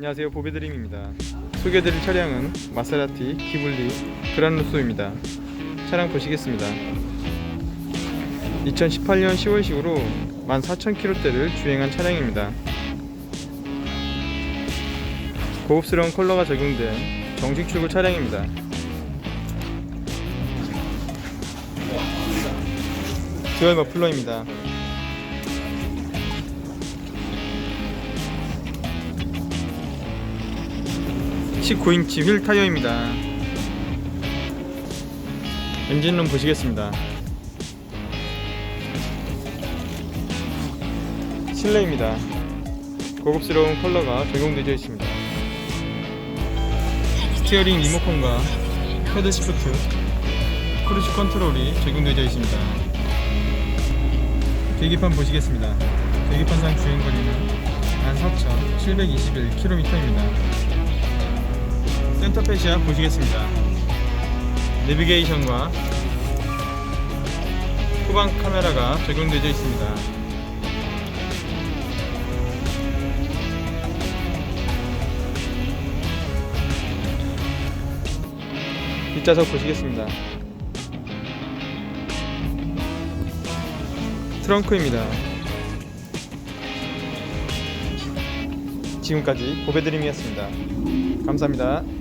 안녕하세요. 보배드림입니다. 소개해드릴 차량은 마세라티 기블리 그란루소입니다. 차량 보시겠습니다. 2018년 10월식으로 14,000km대를 주행한 차량입니다. 고급스러운 컬러가 적용된 정식 출고 차량입니다. 듀얼 머플러입니다 19인치 휠 타이어입니다. 엔진룸 보시겠습니다. 실내입니다. 고급스러운 컬러가 적용되어 있습니다. 스티어링 리모컨과 패드 시프트, 크루즈 컨트롤이 적용되어 있습니다. 계기판 보시겠습니다. 계기판상 주행 거리는 14,721km입니다. 센터페시아 보시겠습니다. 내비게이션과 후방 카메라가 적용되어 있습니다. 뒷좌석 보시겠습니다. 트렁크입니다. 지금까지 보배드림이었습니다. 감사합니다.